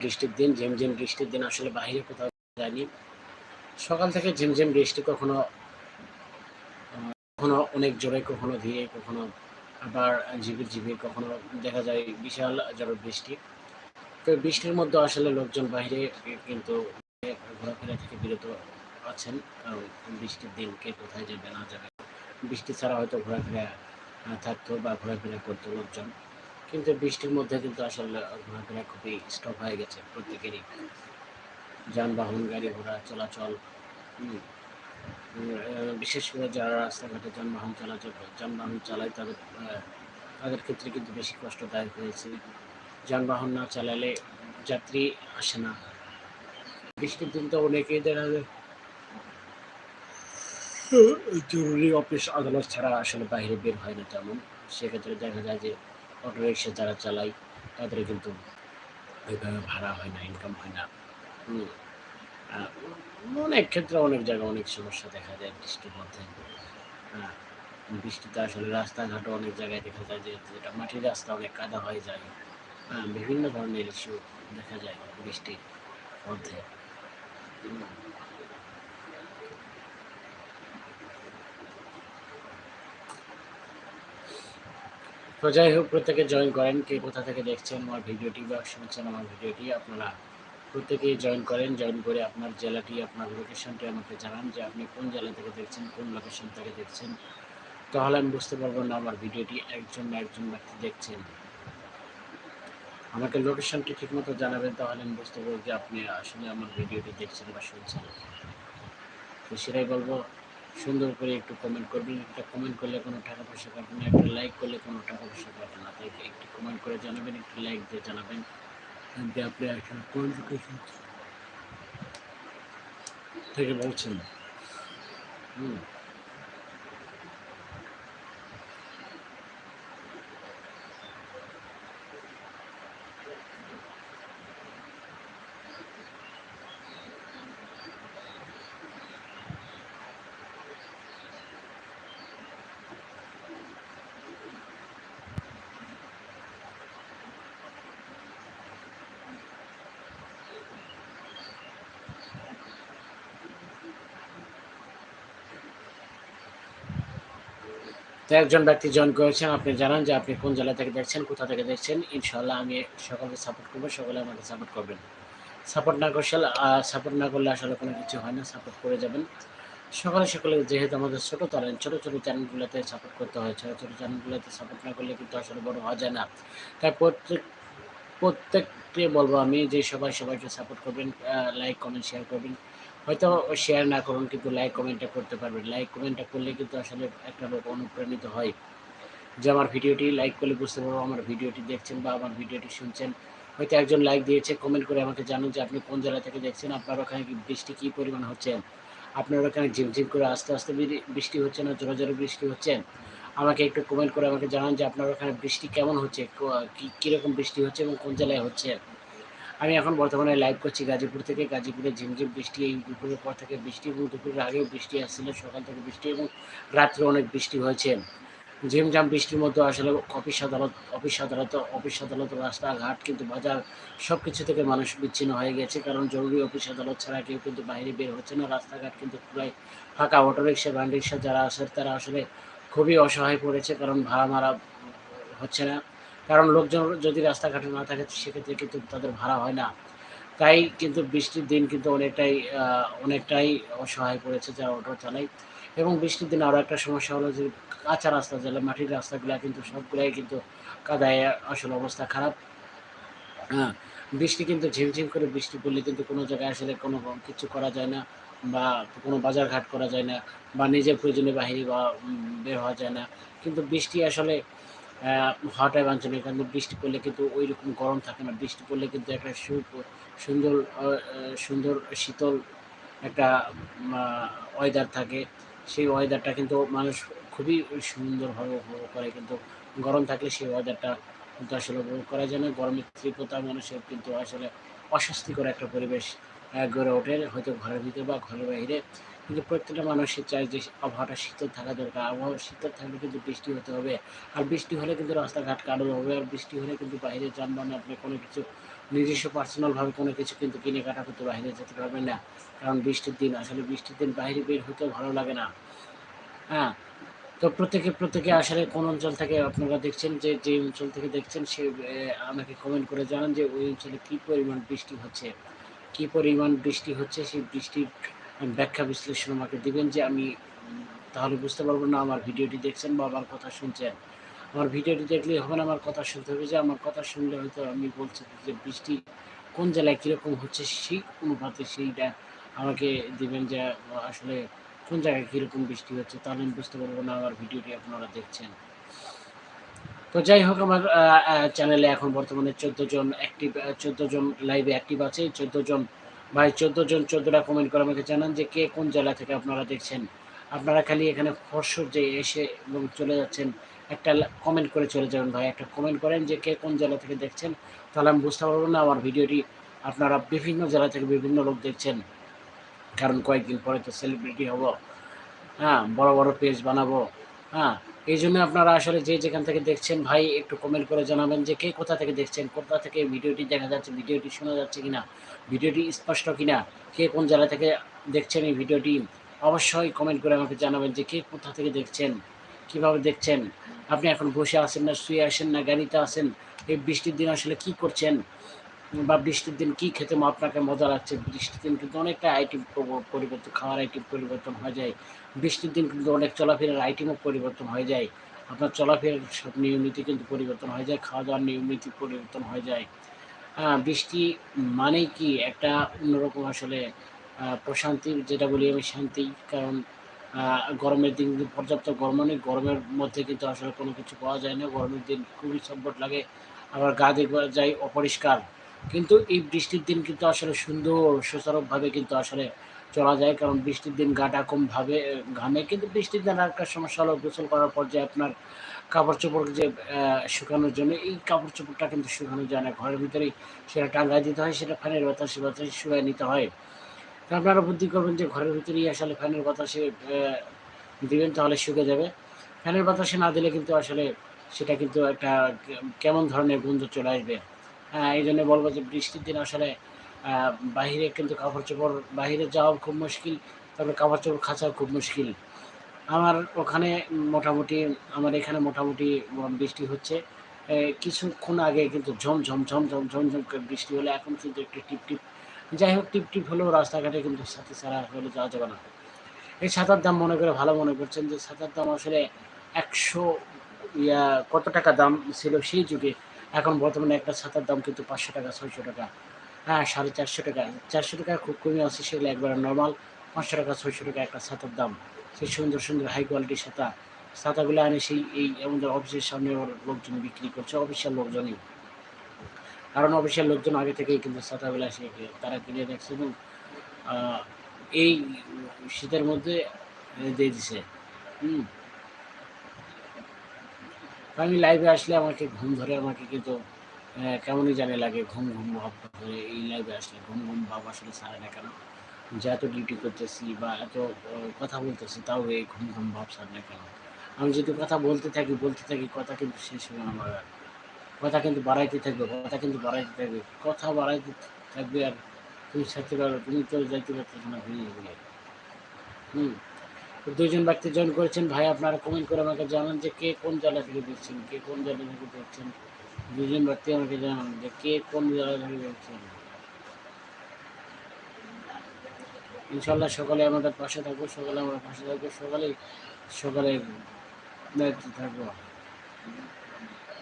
বৃষ্টির দিন, ঝিমঝিম বৃষ্টির দিন, আসলে বাইরে কোথাও যায়নি। সকাল থেকে ঝিমঝিম বৃষ্টি কখনো কখনো অনেক জোরে, কখনো ধীরে, কখনো আবার ঝিবির ঝিবির কখনো দেখা যায় বিশাল জোরে বৃষ্টি। তো বৃষ্টির মধ্যে আসলে লোকজন বাইরে কিন্তু ঘোরাফেরা থেকে বিরত আছেন, কারণ বৃষ্টির দিন কে কোথায় যাবে, না যাবে। বৃষ্টি ছাড়া হয়তো ঘোরাফেরা থাকতো বা ঘোরাফেরা করতো লোকজন। কিন্তু বৃষ্টির মধ্যে কিন্তু আসলে ঘোরাফেরা খুবই স্টপ হয়ে গেছে প্রত্যেকেরই। যানবাহন, গাড়ি ঘোড়া, চলাচল বিশেষ করে যারা রাস্তাঘাটে যানবাহন চলাচল যানবাহন চালায় তাদের তাদের ক্ষেত্রে কিন্তু বেশি কষ্টদায়ক হয়েছে। যানবাহন না চালালে যাত্রী আসে না। বৃষ্টির দিন তো অনেকেই দেখা যায়, জরুরি অফিস আদালত ছাড়া আসলে বাইরে বের হয় না তেমন। সেক্ষেত্রে দেখা যায় যে অটো রিক্সা যারা চালায় তাদের কিন্তু ওইভাবে ভাড়া হয় না ইনকাম হয় না। অনেক ক্ষেত্রে অনেক জায়গায় অনেক সমস্যা দেখা যায় বৃষ্টির মধ্যে। হ্যাঁ বৃষ্টিতে আসলে রাস্তাঘাটও অনেক জায়গায় দেখা যায় যে, যেটা মাটির রাস্তা অনেক কাদা হয়ে যায়। হ্যাঁ বিভিন্ন ধরনের ইস্যু দেখা যায় বৃষ্টির মধ্যে। তো যাই হোক, প্রত্যেকে জয়েন করেন কে কোথা থেকে দেখছেন আমার ভিডিওটি বা শুনছেন আমার ভিডিওটি, আপনারা প্রত্যেকেই জয়েন করেন। জয়েন করে আপনার জেলাটি, আপনার লোকেশনটি আমাকে জানান যে আপনি কোন জেলা থেকে দেখছেন, কোন লোকেশন থেকে দেখছেন। তাহলে আমি বুঝতে পারব না আমার ভিডিওটি একজন না একজন ব্যক্তি দেখছেন। আমাকে লোকেশনটি ঠিকমতো জানাবেন, তাহলে আমি বুঝতে পারব যে আপনি আসলে আমার ভিডিওটি দেখছেন বা শুনছেন। তো সেটাই বলব সুন্দর করে একটু কমেন্ট করবেন। একটা কমেন্ট করলে কোনো টাকা পয়সা কাটবে না, একটা লাইক করলে কোনো টাকা পয়সা কাটবে না। তাই একটু কমেন্ট করে জানাবেন, একটু লাইক দিয়ে জানাবেন। যে আপনি আসলে কোয়ালিফিকেশন থেকে বলছেন। হুম। তো একজন ব্যক্তি জয়েন করেছেন, আপনি জানান যে আপনি কোন জেলা থেকে দেখছেন, কোথা থেকে দেখছেন। ইনশাল্লাহ আমি সকলকে সাপোর্ট করব, সকলে আমাকে সাপোর্ট করবেন। সাপোর্ট না করলে সাপোর্ট না করলে আসলে কোনো কিছু হয় না সাপোর্ট করে যাবেন। সকালে সকালে যেহেতু আমাদের ছোটো চ্যানেল ছোটো ছোটো চ্যানেলগুলোতে সাপোর্ট করতে হয়, ছোটো ছোটো চ্যানেলগুলোতে সাপোর্ট না করলে কিন্তু আসলে বড় হওয়া যায় না। তাই প্রত্যেক, প্রত্যেককে বলব আমি যে সবাই সবাইকে সাপোর্ট করবেন লাইক কমেন্ট শেয়ার করবেন। হয়তো শেয়ার না করুন, কিন্তু লাইক কমেন্টটা করতে পারবেন। লাইক কমেন্টটা করলে কিন্তু আসলে একটা লোক অনুপ্রাণিত হয়। যে আমার ভিডিওটি লাইক করলে বুঝতে পারব আমার ভিডিওটি দেখছেন বা আমার ভিডিওটি শুনছেন। হয়তো একজন লাইক দিয়েছে কমেন্ট করে আমাকে জানান যে আপনি কোন জেলা থেকে দেখছেন, আপনার ওখানে কি বৃষ্টি কী পরিমাণ হচ্ছে? আপনার ওখানে ঝিমঝিম করে আস্তে আস্তে বৃষ্টি হচ্ছে না, জোরে জোরে বৃষ্টি হচ্ছে? আমাকে একটু কমেন্ট করে আমাকে জানান যে আপনার ওখানে বৃষ্টি কেমন হচ্ছে? কীরকম বৃষ্টি হচ্ছে এবং কোন জেলায় হচ্ছে? আমি এখন বর্তমানে লাইভ করছি গাজীপুর থেকে। গাজীপুরে ঝিমঝিম বৃষ্টি, এই দুপুরের পর থেকে বৃষ্টি এবং দুপুরের আগেও বৃষ্টি আসছিল, সকাল থেকে বৃষ্টি এবং রাত্রে অনেক বৃষ্টি হয়েছে। ঝিমঝাম বৃষ্টির মধ্যে আসলে অফিস আদালত অফিস আদালত অফিস আদালত, রাস্তাঘাট কিন্তু বাজার সব কিছু থেকে মানুষ বিচ্ছিন্ন হয়ে গেছে। কারণ জরুরি অফিস আদালত ছাড়া কেউ কিন্তু বাইরে বের হচ্ছে না। রাস্তাঘাট কিন্তু পুরাই ফাঁকা। অটোরিক্সা ভ্যান রিক্সা যারা আছে তারা আসলে খুবই অসহায় পড়েছে। কারণ ভাড়া মারা হচ্ছে না। কারণ লোকজন যদি রাস্তাঘাটে না থাকে সেক্ষেত্রে কিন্তু তাদের ভাড়া হয় না। তাই কিন্তু বৃষ্টির দিন কিন্তু অনেকটাই অনেকটাই অসহায় পড়েছে যারা অটো চালায় এবং বৃষ্টির দিন আরও একটা সমস্যা হলো যে, কাঁচা রাস্তা যেগুলো, মাটির রাস্তাগুলো কিন্তু সবগুলাই কিন্তু কাদায় আসলে অবস্থা খারাপ। হ্যাঁ বৃষ্টি কিন্তু ঝিমঝিম করে বৃষ্টি পড়লে কিন্তু কোনো জায়গায় আসলে কোনো কিছু করা যায় না বা কোনো বাজার ঘাট করা যায় না বা নিজের প্রয়োজনে বাহিরে বা বের হওয়া যায় না। কিন্তু বৃষ্টি আসলে হওয়াটাই বাঞ্ছনীয় কিন্তু বৃষ্টি পড়লে কিন্তু ওই রকম গরম থাকে না। বৃষ্টি পড়লে কিন্তু একটা সু- সুন্দর সুন্দর শীতল একটা ওয়েদার থাকে। সেই ওয়েদারটা কিন্তু মানুষ খুবই সুন্দরভাবে উপভোগ করে। কিন্তু গরম থাকলে সেই ওয়েদারটা কিন্তু আসলে উপভোগ করা যায় না। গরমের তীব্রতা মানুষের কিন্তু আসলে অস্বস্তিকর একটা পরিবেশ গড়ে ওঠে। হয়তো ঘরের ভিতরে বা ঘরের বাইরে। কিন্তু প্রত্যেকটা মানুষের চায় যে আবহাওয়াটা শীতল থাকা দরকার। আবহাওয়া শীতল থাকলে কিন্তু বৃষ্টি হতে হবে। আর বৃষ্টি হলে কিন্তু রাস্তাঘাট কালো হবে। আর বৃষ্টি হলে কিন্তু বাইরে যানবাহনে আপনি কোনো কিছু নিজস্ব পার্সোনালভাবে কোনো কিছু কিন্তু কিনে কাটা করতে বাইরে যেতে পারবেন না। কারণ বৃষ্টির দিন, আসলে বৃষ্টির দিন বাইরে বের হতেও ভালো লাগে না। হ্যাঁ? তো প্রত্যেকে প্রত্যেকে আসলে কোন অঞ্চল থেকে আপনারা দেখছেন যে যে অঞ্চল থেকে দেখছেন সে আমাকে কমেন্ট করে জানান যে ওই অঞ্চলে কী পরিমাণ বৃষ্টি হচ্ছে? কী পরিমাণ বৃষ্টি হচ্ছে? সেই বৃষ্টির ব্যাখ্যা বিশ্লেষণ আমাকে দিবেন যে আমি তাহলে বুঝতে পারব না আমার ভিডিওটি দেখছেন বা আমার কথা শুনছেন। আমার ভিডিওটি দেখলে হবে না, আমার কথা শুনতে হবে যে আমার কথা শুনলে হয়তো আমি বলছি যে বৃষ্টি কোন জেলায় কীরকম হচ্ছে, সেই অনুপাতে সেইটা আমাকে দিবেন যে আসলে কোন জায়গায় কীরকম বৃষ্টি হচ্ছে, তাহলে আমি বুঝতে পারব না আমার ভিডিওটি আপনারা দেখছেন। তো যাই হোক আমার চ্যানেলে এখন বর্তমানে চোদ্দ জন অ্যাক্টিভ চোদ্দ জন লাইভে অ্যাক্টিভ আছে। চোদ্দ জন ভাই চোদ্দ জন চোদ্দোটা কমেন্ট করে আমাকে জানান যে কে কোন জেলা থেকে আপনারা দেখছেন। আপনারা খালি এখানে ফর্সর যে এসে চলে যাচ্ছেন, একটা কমেন্ট করে চলে যাবেন ভাই। একটা কমেন্ট করেন যে কে কোন জেলা থেকে দেখছেন, তাহলে আমি বুঝতে পারব না আমার ভিডিওটি আপনারা বিভিন্ন জেলা থেকে বিভিন্ন লোক দেখছেন। কারণ কয়েকদিন পরে তো সেলিব্রিটি হব হ্যাঁ বড় বড় পেজ বানাবো হ্যাঁ এই জন্য আপনারা আসলে যে যেখান থেকে দেখছেন, ভাই, একটু কমেন্ট করে জানাবেন যে কে কোথা থেকে দেখছেন, কোথা থেকে ভিডিওটি দেখা যাচ্ছে, ভিডিওটি শোনা যাচ্ছে কিনা, ভিডিওটি স্পষ্ট কিনা, কে কোন জেলা থেকে দেখছেন এই ভিডিওটি, অবশ্যই কমেন্ট করে আমাকে জানাবেন যে কে কোথা থেকে দেখছেন, কীভাবে দেখছেন, আপনি এখন বসে আছেন না, শুয়ে আসেন না, গাড়িতে আছেন, এই বৃষ্টির দিন আসলে কি করছেন বা বৃষ্টির দিন কী খেতে আপনাকে মজা লাগছে? বৃষ্টির দিন কিন্তু অনেকটা আইটেম পরিবর্তন, খাওয়ার আইটেম পরিবর্তন হয়ে যায়। বৃষ্টির দিন কিন্তু অনেক চলাফেরার আইটেমও পরিবর্তন হয়ে যায়। আপনার চলাফেরার সব নিয়মনীতি কিন্তু পরিবর্তন হয়ে যায় খাওয়া দাওয়ার নিয়মনীতি পরিবর্তন হয়ে যায়। হ্যাঁ বৃষ্টি মানেই কি? একটা অন্যরকম আসলে প্রশান্তি, যেটা বলি আমি শান্তি। কারণ গরমের দিন কিন্তু পর্যাপ্ত গরম নেই। গরমের মধ্যে কিন্তু আসলে কোনো কিছু পাওয়া যায় না। গরমের দিন খুবই চব্বট লাগে। আবার গা দেখবা যায় অপরিষ্কার। কিন্তু এই বৃষ্টির দিন কিন্তু আসলে সুন্দর, সুচারুভাবে কিন্তু আসলে চলা যায়। কারণ বৃষ্টির দিন গাটা কমভাবে ঘামে। কিন্তু বৃষ্টির দিন আর একটা সমস্যা হলো, গোসল করার পর যে আপনার কাপড় চোপড় যে শুকানোর জন্য, এই কাপড় চোপড়টা কিন্তু শুকানো যায় না। ঘরের ভিতরেই সেটা টাঙ্গায় দিতে হয়, সেটা ফ্যানের বাতাসে বাতাসে শুকায় নিতে হয়। আপনারা বুদ্ধি করবেন যে, ঘরের ভিতরেই আসলে ফ্যানের বাতাসে দিবেন, তাহলে শুকে যাবে। ফ্যানের বাতাসে না দিলে কিন্তু আসলে সেটা কিন্তু একটা কেমন ধরনের গন্ধ চলে আসবে। এই জন্য বলব যে বৃষ্টির দিন আসলে বাইরে কিন্তু কাপড় চোপড় বাইরে যাওয়া খুব মুশকিল, তারপরে কাপড় চোপড় কাচাও খুব মুশকিল। আমার ওখানে মোটামুটি, আমার এখানে মোটামুটি বৃষ্টি হচ্ছে। কিছুক্ষণ আগে কিন্তু ঝম ঝম ঝম ঝম ঝম ঝম করে বৃষ্টি হলে, এখন কিন্তু একটু টিপ টিপ। যাই হোক, টিপ টিপ হলেও রাস্তাঘাটে কিন্তু সাথে ছাড়া হলে যাওয়া যাবে না। এই ছাতার দাম মনে করে ভালো মনে করছেন যে, ছাতার দাম আসলে একশো, ইয়া, কত টাকা দাম ছিল সেই যুগে? এখন বর্তমানে একটা ছাতার দাম কিন্তু পাঁচশো টাকা, ছয়শো টাকা। হ্যাঁ সাড়ে চারশো টাকা। চারশো টাকা খুব কমে আছে, সেগুলো একবারে নর্মাল পাঁচশো টাকা, ছয়শো টাকা একটা ছাতার দাম। সেই সুন্দর সুন্দর হাই কোয়ালিটির ছাতা। ছাতাগুলো আনে সেই, এই আমাদের অফিসের সামনে লোকজন বিক্রি করছে অফিসিয়াল লোকজনই। কারণ অফিসিয়াল লোকজন আগে থেকেই কিন্তু ছাতাগুলো এসে তারা কিনে রাখছে এবং এই শীতের মধ্যে দিয়ে দিছে। হুম। আমি লাইভে আসলে আমাকে ঘুম ধরে আমাকে কিন্তু কেমনই জানে লাগে, ঘুম ঘুম ভাব ধরে এই লাইভে আসলে ঘুম ঘুম ভাব আসলে সারে না কেন? যে এত ডিউটি করতেছি বা এত কথা বলতেছি, তাও এই ঘুম ঘুম ভাব ছাড়ে না কেন? আমি যদি কথা বলতে থাকি বলতে থাকি, কথা কিন্তু শেষ হবে আমার। কথা কিন্তু বাড়াইতে থাকবে, কথা কিন্তু বাড়াইতে থাকবে, কথা বাড়াইতে থাকবে আর তুমি ছাড়তে পারবে, তুমি তো যাইতে পারতেছো না হুম। তো দুইজন ব্যক্তি জয়েন করেছেন। ভাই, আপনারা কমেন্ট করে আমাকে জানান যে কে কোন জেলা থেকে দেখছেন, কে কোন জেলা থেকে দেখছেন। দুজন ব্যক্তি আমাকে জানান যে কে কোন জেলা থেকে দেখছেন। ইনশাল্লাহ সকালে আমাদের পাশে থাকব, সকালে আমরা পাশে থাকব, সকালে সকালে দায়িত্ব থাকব।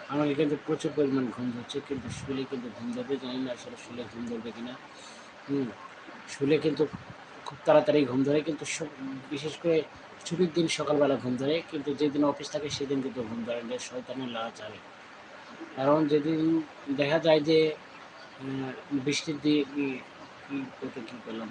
আমাকে কিন্তু প্রচুর পরিমাণ ঘুম ধরছে, কিন্তু শুলে কিন্তু ঘুম ধরবে, জানি না আসলে শুলে ঘুম ধরবে কিনা। হুম, শুলে কিন্তু খুব তাড়াতাড়ি ঘুম ধরে, কিন্তু বিশেষ করে ছুটির দিন সকালবেলা ঘুম ধরে, কিন্তু যেদিন অফিস থাকে সেদিন কিন্তু ঘুম ধরে না, শয়তানের লাগা চালে কারণ যেদিন দেখা যায় যে বৃষ্টির দিয়ে কি করতে কি করলাম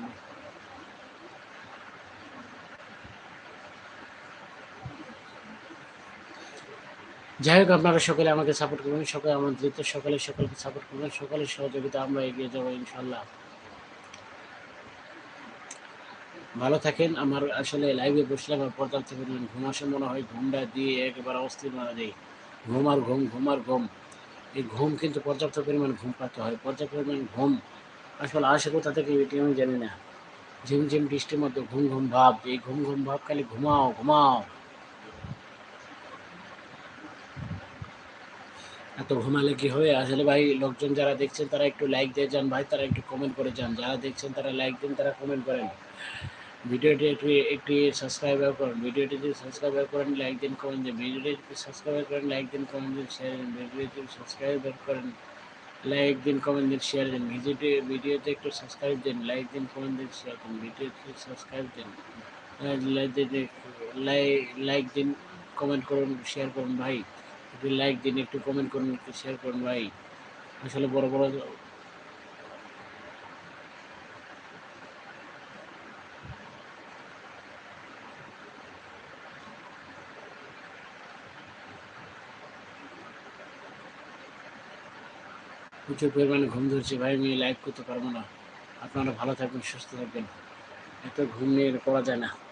যাই হোক, আপনারা সকলে আমাকে সাপোর্ট করবেন, সকলে আমন্ত্রিত সকলে সকলকে সাপোর্ট করবেন, সকলের সহযোগিতা আমরা এগিয়ে যাব ইনশাল্লাহ ভালো থাকেন। আমার আসলে লাইভে বসলাম আর পর্যাপ্ত পরিমাণ ঘুম আসে মনে হয় ঘুমটা দিয়ে একেবারে অস্থির মারা যায় ঘুম আর ঘুম ঘুম আর ঘুম। এই ঘুম কিন্তু পর্যাপ্ত পরিমাণ ঘুম পাতে হয়। পর্যাপ্ত পরিমাণ ঘুম আসলে আসে কোথা থেকে এটি আমি জানি না। ঝিম ঝিম বৃষ্টির মধ্যে ঘুম ঘুম ভাব। এই ঘুম ঘুম ভাব খালি ঘুমাও ঘুমাও। এত ঘুমালে কি হবে? আসলে ভাই, লোকজন যারা দেখছেন তারা একটু লাইক দিয়ে যান। ভাই, তারা একটু কমেন্ট করে যান। যারা দেখছেন তারা লাইক দিন, তারা কমেন্ট করেন। ভিডিওটি একটু, একটি সাবস্ক্রাইব করেন। ভিডিওটি যদি সাবস্ক্রাইব করেন লাইক দিন কমেন্ট দিন। ভিডিওটি যদি সাবস্ক্রাইব করেন লাইক দিন কমেন্ট দিন। শেয়ার দিন ভিডিওটি সাবস্ক্রাইব করেন লাইক দিন কমেন্ট দিন। শেয়ার দিন ভিডিওটি ভিডিওতে একটু সাবস্ক্রাইব দিন লাইক দিন কমেন্ট দিন। শেয়ার দিন। ভিডিওতে সাবস্ক্রাইব দিন লাইক দিন লাইক দিন কমেন্ট করুন শেয়ার করুন ভাই। একটু লাইক দিন একটু কমেন্ট করুন, একটু শেয়ার করুন ভাই। আসলে বড় বড় প্রচুর পরিমাণে ঘুম ধরছে। ভাই, আমি লাইভ করতে পারব না। আপনারা ভালো থাকবেন, সুস্থ থাকবেন। এত ঘুম নিয়ে করা যায় না।